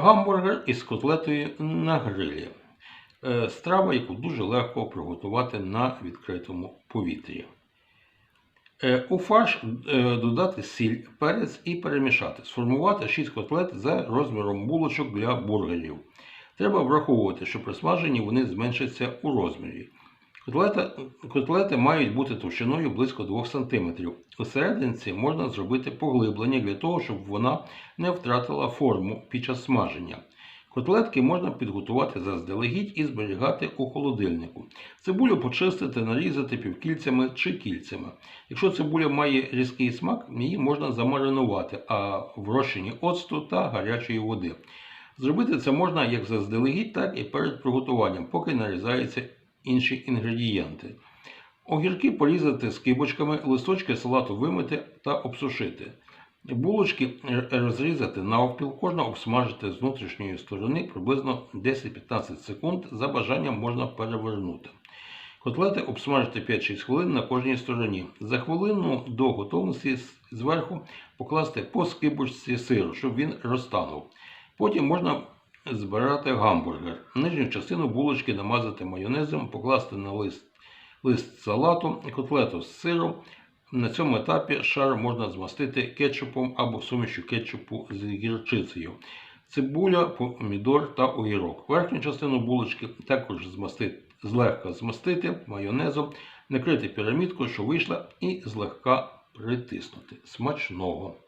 Гамбургер із котлетою на грилі. Е, Страва, яку дуже легко приготувати на відкритому повітрі. Е, У фарш е, додати сіль, перець і перемішати. Сформувати 6 котлет за розміром булочок для бургерів. Треба враховувати, що при смаженні вони зменшаться у розмірі. Котлета, котлети мають бути товщиною близько 2 см. У серединці можна зробити поглиблення для того, щоб вона не втратила форму під час смаження. Котлетки можна підготувати заздалегідь і зберігати у холодильнику. Цибулю почистити, нарізати півкільцями чи кільцями. Якщо цибуля має різкий смак, її можна замаринувати, а в розчині оцту та гарячої води. Зробити це можна як заздалегідь, так і перед приготуванням, поки нарізаються інші інгредієнти. Огірки порізати скибочками, листочки салату вимити та обсушити. Булочки розрізати навпіл, кожна обсмажити з внутрішньої сторони приблизно 10-15 секунд. За бажанням можна перевернути. Котлети обсмажити 5-6 хвилин на кожній стороні. За хвилину до готовності зверху покласти по скибочці сиру, щоб він розтанув. Потім можна збирати гамбургер. Нижню частину булочки намазати майонезом, покласти на лист, лист салату, котлету з сиром. На цьому етапі шар можна змастити кетчупом або сумішю кетчупу з гірчицею. Цибуля, помідор та огірок. Верхню частину булочки також змастити, злегка змастити майонезом, накрити пірамідкою, що вийшла, і злегка притиснути. Смачного!